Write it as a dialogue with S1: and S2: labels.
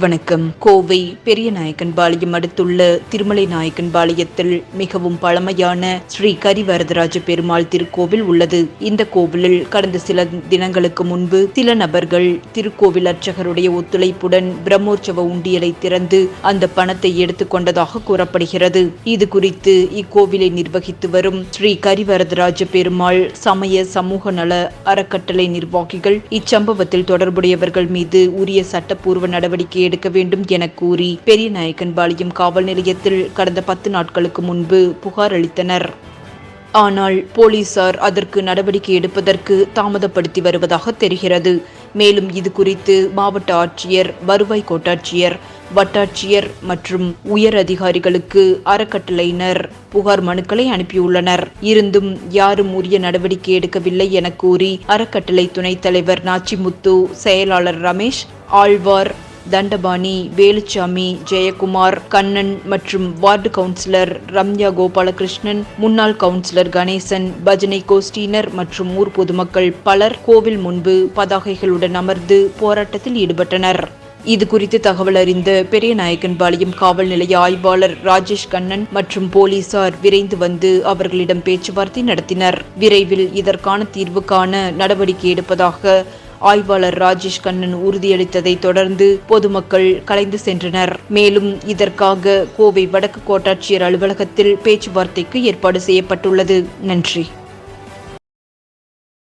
S1: வணக்கம். கோவை பெரிய நாயக்கன்பாளையம் அடுத்துள்ள திருமலை நாயக்கன்பாளையத்தில் மிகவும் பழமையான ஸ்ரீ கரிவரதராஜ பெருமாள் திருக்கோவில் உள்ளது. இந்த கோவிலில் கடந்த சில தினங்களுக்கு முன்பு சில நபர்கள் திருக்கோவில் அர்ச்சகருடைய ஒத்துழைப்புடன் பிரம்மோற்சவ உண்டியலை திறந்து அந்த பணத்தை எடுத்துக்கொண்டதாக கூறப்படுகிறது. இது குறித்து இக்கோவிலை நிர்வகித்து வரும் ஸ்ரீ கரிவரதராஜ பெருமாள் சமய சமூக நல அறக்கட்டளை நிர்வாகிகள் இச்சம்பவத்தில் தொடர்புடையவர்கள் மீது உரிய சட்டப்பூர்வ நடவடிக்கை எடுக்க வேண்டும் என கூறி பெரிய நாயக்கன்பாளையம் காவல் நிலையத்தில் கடந்த பத்து நாட்களுக்கு முன்பு புகார் அளித்தனர். ஆனால் போலீசார் அதற்கு நடவடிக்கை எடுப்பதற்கு தாமதப்படுத்தி வருவதாக தெரிகிறது. மேலும் இது குறித்து மாவட்ட ஆட்சியர் வருவாய் கோட்டாட்சியர் வட்டாட்சியர் மற்றும் உயர் அதிகாரிகளுக்கு அறக்கட்டளையினர் புகார் மனுக்களை அனுப்பியுள்ளனர். இருந்தும் யாரும் உரிய நடவடிக்கை எடுக்கவில்லை என கூறி அறக்கட்டளை துணைத் தலைவர் நாச்சிமுத்து செயலாளர் ரமேஷ் ஆழ்வார் தண்டபாணி வேலுச்சாமி ஜெயக்குமார் கண்ணன் மற்றும் வார்டு கவுன்சிலர் ரம்யா கோபாலகிருஷ்ணன் முன்னாள் கவுன்சிலர் கணேசன் பஜனை கோஷ்டியினர் மற்றும் ஊர் பொதுமக்கள் பலர் கோவில் முன்பு பதாகைகளுடன் அமர்ந்து போராட்டத்தில் ஈடுபட்டனர். இது குறித்து தகவல் அறிந்த பெரியநாயக்கன்பாளையம் காவல் நிலைய ஆய்வாளர் ராஜேஷ் கண்ணன் மற்றும் போலீசார் விரைந்து வந்து அவர்களிடம் பேச்சுவார்த்தை நடத்தினர். விரைவில் இதற்கான தீர்வு காண நடவடிக்கை எடுப்பதாக ஆய்வாளர் ராஜேஷ் கண்ணன் உறுதியளித்ததை தொடர்ந்து பொதுமக்கள் கலைந்து சென்றனர். மேலும் இதற்காக கோவை வடக்கு கோட்டாட்சியர் அலுவலகத்தில் பேச்சுவார்த்தைக்கு ஏற்பாடு செய்யப்பட்டுள்ளது. நன்றி.